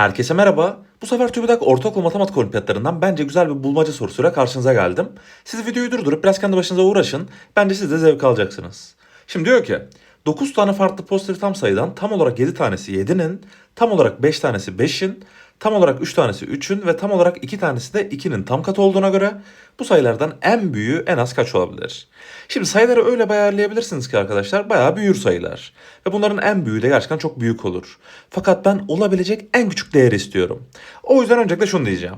Herkese merhaba. Bu sefer TÜBİTAK Ortaokul Matematik Olimpiyatlarından bence güzel bir bulmaca sorusuyla karşınıza geldim. Siz videoyu durdurup biraz kendi başınıza uğraşın. Bence siz de zevk alacaksınız. Şimdi diyor ki 9 tane farklı pozitif tam sayıdan tam olarak 7 tanesi 7'nin, tam olarak 5 tanesi 5'in, tam olarak 3 tanesi 3'ün ve tam olarak 2 tanesi de 2'nin tam katı olduğuna göre bu sayılardan en büyüğü en az kaç olabilir? Şimdi sayıları öyle ayarlayabilirsiniz ki arkadaşlar bayağı büyür sayılar. Ve bunların en büyüğü de gerçekten çok büyük olur. Fakat ben olabilecek en küçük değeri istiyorum. O yüzden öncelikle şunu diyeceğim.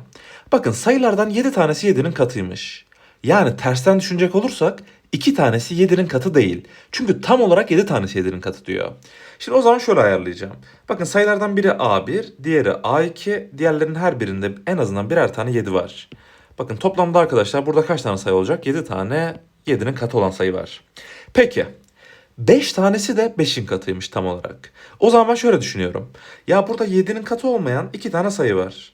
Bakın sayılardan 7 tanesi 7'nin katıymış. Yani tersten düşünecek olursak 2 tanesi 7'nin katı değil. Çünkü tam olarak 7 tanesi 7'nin katı diyor. Şimdi o zaman şöyle ayarlayacağım. Bakın sayılardan biri A1, diğeri A2, diğerlerinin her birinde en azından birer tane 7 var. Bakın toplamda arkadaşlar burada kaç tane sayı olacak? 7 tane 7'nin katı olan sayı var. Peki 5 tanesi de 5'in katıymış tam olarak. O zaman ben şöyle düşünüyorum. Ya burada 7'nin katı olmayan 2 tane sayı var.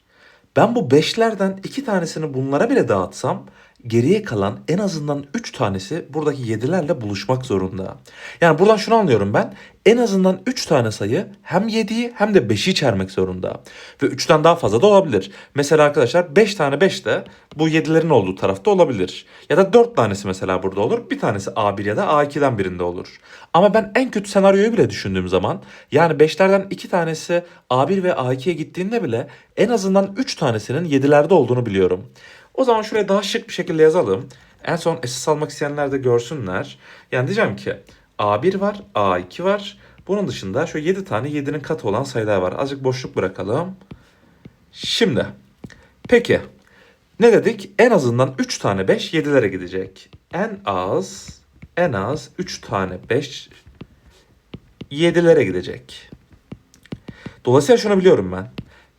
Ben bu 5'lerden 2 tanesini bunlara bile dağıtsam geriye kalan en azından 3 tanesi buradaki 7'lerle buluşmak zorunda. Yani buradan şunu anlıyorum ben. En azından 3 tane sayı hem 7'yi hem de 5'i içermek zorunda. Ve 3'ten daha fazla da olabilir. Mesela arkadaşlar 5 tane 5 de bu 7'lerin olduğu tarafta olabilir. Ya da 4 tanesi mesela burada olur. Bir tanesi A1 ya da A2'den birinde olur. Ama ben en kötü senaryoyu bile düşündüğüm zaman yani 5'lerden 2 tanesi A1 ve A2'ye gittiğinde bile en azından 3 tanesinin 7'lerde olduğunu biliyorum. O zaman şuraya daha şık bir şekilde yazalım. En son esas almak isteyenler de görsünler. Yani diyeceğim ki A1 var, A2 var. Bunun dışında şöyle 7 tane 7'nin katı olan sayılar var. Azıcık boşluk bırakalım. Şimdi peki ne dedik? En azından 3 tane 5 7'lere gidecek. En az en az 3 tane 5 7'lere gidecek. Dolayısıyla şunu biliyorum ben.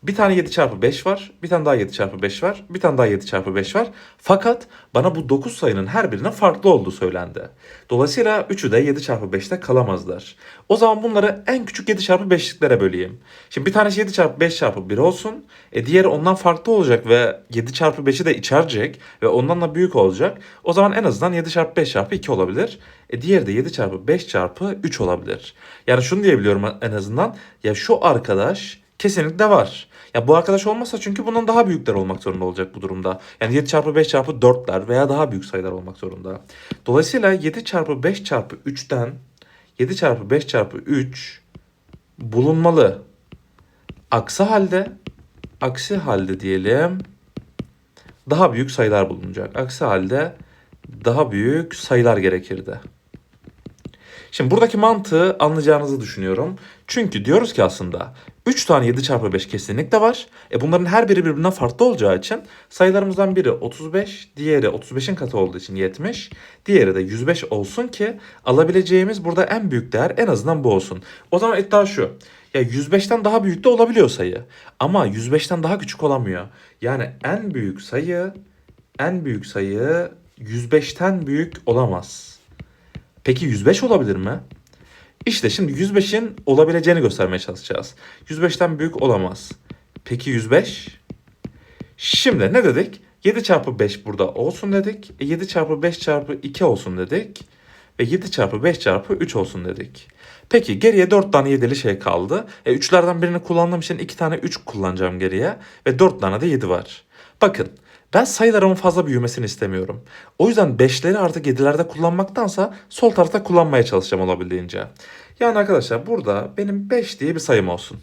Bir tane 7 çarpı 5 var. Bir tane daha 7 çarpı 5 var. Bir tane daha 7 çarpı 5 var. Fakat bana bu 9 sayının her birinin farklı olduğu söylendi. Dolayısıyla 3'ü de 7 çarpı 5'te kalamazlar. O zaman bunları en küçük 7 çarpı 5'liklere böleyim. Şimdi bir tanesi 7 çarpı 5 çarpı 1 olsun. E diğeri ondan farklı olacak ve 7 çarpı 5'i de içerecek ve ondan da büyük olacak. O zaman en azından 7 çarpı 5 çarpı 2 olabilir. E diğeri de 7 çarpı 5 çarpı 3 olabilir. Yani şunu diyebiliyorum en azından. Ya şu arkadaş kesinlikle var. Ya bu arkadaş olmazsa çünkü bundan daha büyükler olmak zorunda olacak bu durumda. Yani 7 çarpı 5 çarpı 4'ler veya daha büyük sayılar olmak zorunda. Dolayısıyla 7 çarpı 5 çarpı 3'ten 7 çarpı 5 çarpı 3 bulunmalı. Aksi halde aksi halde diyelim daha büyük sayılar bulunacak. Aksi halde daha büyük sayılar gerekirdi. Şimdi buradaki mantığı anlayacağınızı düşünüyorum. Çünkü diyoruz ki aslında 3 tane 7 çarpı 5 kesinlikle var. E bunların her biri birbirinden farklı olacağı için sayılarımızdan biri 35, diğeri 35'in katı olduğu için 70, diğeri de 105 olsun ki alabileceğimiz burada en büyük değer en azından bu olsun. O zaman iddia şu. Ya 105'ten daha büyük de olabiliyor sayı. Ama 105'ten daha küçük olamıyor. Yani en büyük sayı en büyük sayı 105'ten büyük olamaz. Peki 105 olabilir mi? İşte şimdi 105'in olabileceğini göstermeye çalışacağız. 105'ten büyük olamaz. Peki 105? Şimdi ne dedik? 7 çarpı 5 burada olsun dedik. E 7 çarpı 5 çarpı 2 olsun dedik. Ve 7 çarpı 5 çarpı 3 olsun dedik. Peki geriye 4 tane 7'li şey kaldı. E 3'lerden birini kullandığım için 2 tane 3 kullanacağım geriye. Ve 4 tane de 7 var. Bakın ben sayılarımın fazla büyümesini istemiyorum. O yüzden 5'leri artık 7'lerde kullanmaktansa sol tarafta kullanmaya çalışacağım olabildiğince. Yani arkadaşlar burada benim 5 diye bir sayım olsun.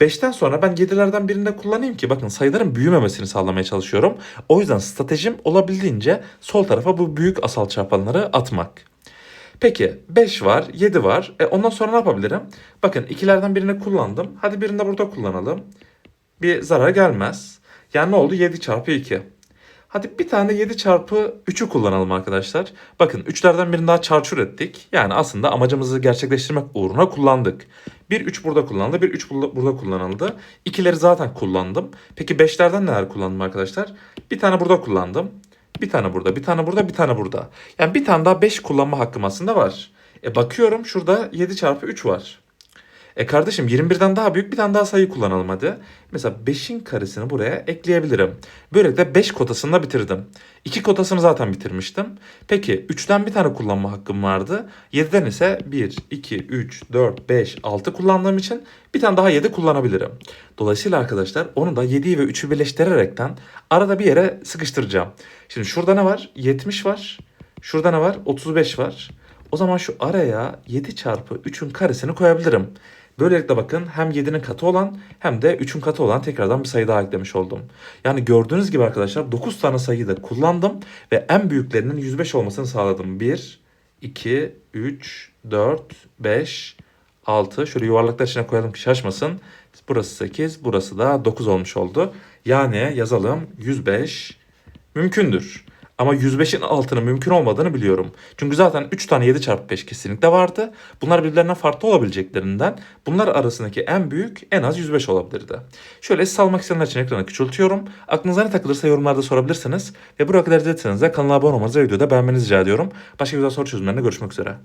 5'ten sonra ben 7'lerden birinde kullanayım ki bakın sayıların büyümemesini sağlamaya çalışıyorum. O yüzden stratejim olabildiğince sol tarafa bu büyük asal çarpanları atmak. Peki 5 var, 7 var. E ondan sonra ne yapabilirim? Bakın ikilerden birini kullandım. Hadi birini de burada kullanalım. Bir zarar gelmez. Yani ne oldu? 7 çarpı 2. Hadi bir tane 7 çarpı 3'ü kullanalım arkadaşlar. Bakın 3'lerden birini daha çarçur ettik. Yani aslında amacımızı gerçekleştirmek uğruna kullandık. Bir 3 burada kullanıldı, bir 3 burada kullanıldı. İkileri zaten kullandım. Peki 5'lerden neler kullandım arkadaşlar? Bir tane burada kullandım. Bir tane burada, bir tane burada, bir tane burada. Yani bir tane daha 5 kullanma hakkım aslında var. E bakıyorum şurada 7 çarpı 3 var. E kardeşim 21'den daha büyük bir tane daha sayı kullanalım hadi. Mesela 5'in karesini buraya ekleyebilirim. Böylelikle 5 kotasını da bitirdim. 2 kotasını zaten bitirmiştim. Peki 3'ten bir tane kullanma hakkım vardı. 7'den ise 1, 2, 3, 4, 5, 6 kullandığım için bir tane daha 7 kullanabilirim. Dolayısıyla arkadaşlar onu da 7'yi ve 3'ü birleştirerekten arada bir yere sıkıştıracağım. Şimdi şurada ne var? 70 var. Şurada ne var? 35 var. O zaman şu araya 7 çarpı 3'ün karesini koyabilirim. Böylelikle bakın hem 7'nin katı olan hem de 3'ün katı olan tekrardan bir sayı daha eklemiş oldum. Yani gördüğünüz gibi arkadaşlar 9 tane sayıyı da kullandım ve en büyüklerinin 105 olmasını sağladım. 1, 2, 3, 4, 5, 6. Şöyle yuvarlaklar içine koyalım ki şaşmasın. Burası 8, burası da 9 olmuş oldu. Yani yazalım 105 mümkündür. Ama 105'in altının mümkün olmadığını biliyorum. Çünkü zaten 3 tane 7 çarpı 5 kesinlikle vardı. Bunlar birbirlerinden farklı olabileceklerinden bunlar arasındaki en büyük en az 105 olabilirdi. Şöyle siz almak isteyenler için ekranı küçültüyorum. Aklınıza ne takılırsa yorumlarda sorabilirsiniz. Ve izlediyseniz de kanala abone olmanızı ve videoda beğenmenizi rica ediyorum. Başka güzel soru çözümlerinde görüşmek üzere.